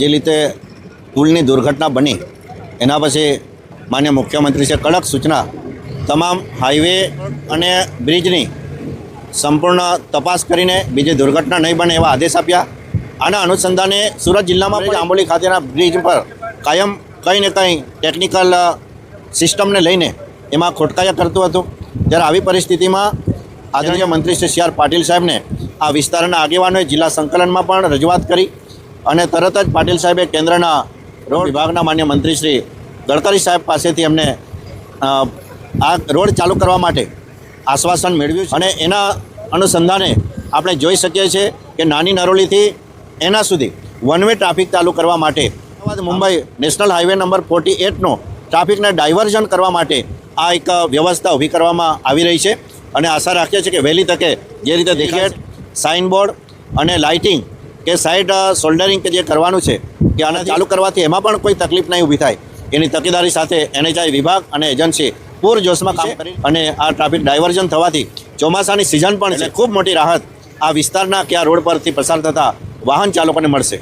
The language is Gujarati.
જે રીતે પુલની દુર્ઘટના બની, એના પછી માન્ય મુખ્યમંત્રીશ્રીએ કડક સૂચના, તમામ હાઈવે અને બ્રિજની સંપૂર્ણ તપાસ કરીને બીજી દુર્ઘટના નહીં બને એવા આદેશ આપ્યા. આના અનુસંધાને સુરત જિલ્લામાં પણ આંબોલી ખાતેના બ્રિજ પર કાયમ કંઈ ને કંઈ ટેકનિકલ સિસ્ટમને લઈને એમાં ખોટકાયા કરતું હતું. ત્યારે આવી પરિસ્થિતિમાં આદરણીય મંત્રી શ્રી સી આર પાટીલ સાહેબને આ વિસ્તારના આગેવાનોએ જિલ્લા સંકલનમાં પણ રજૂઆત કરી. અને તરત જ પાટીલ સાહેબે કેન્દ્રના રોડ વિભાગના માન્ય મંત્રી શ્રી ગડકરી સાહેબ પાસેથી એમને આ રોડ ચાલુ કરવા માટે આશ્વાસન મેળવ્યું છે. અને એના અનુસંધાને આપણે જોઈ શકીએ છીએ કે નાની નરોલીથી એના સુધી વન વે ટ્રાફિક ચાલુ કરવા માટે, Ahmedabad Mumbai national highway number forty એટનો ટ્રાફિકને ડાયવર્ઝન કરવા માટે આ એક વ્યવસ્થા ઊભી કરવામાં આવી રહી છે. અને આશા રાખીએ છીએ કે વહેલી તકે જે રીતે દેખાય સાઇનબોર્ડ અને લાઇટિંગ કે સાઈડ સોલ્ડરિંગ કે જે કરવાનું છે કે આને ચાલુ કરવાથી એમાં પણ કોઈ તકલીફ નહીં ઊભી થાય. એની તકેદારી સાથે એનએચઆઈ વિભાગ અને એજન્સી પૂરજોશમાં કામ કરી અને આ ટ્રાફિક ડાયવર્ઝન થવાથી ચોમાસાની સિઝન પણ છે. ખૂબ મોટી રાહત આ વિસ્તારના કે આ રોડ પરથી પસાર થતા વાહન ચાલકોને મળશે.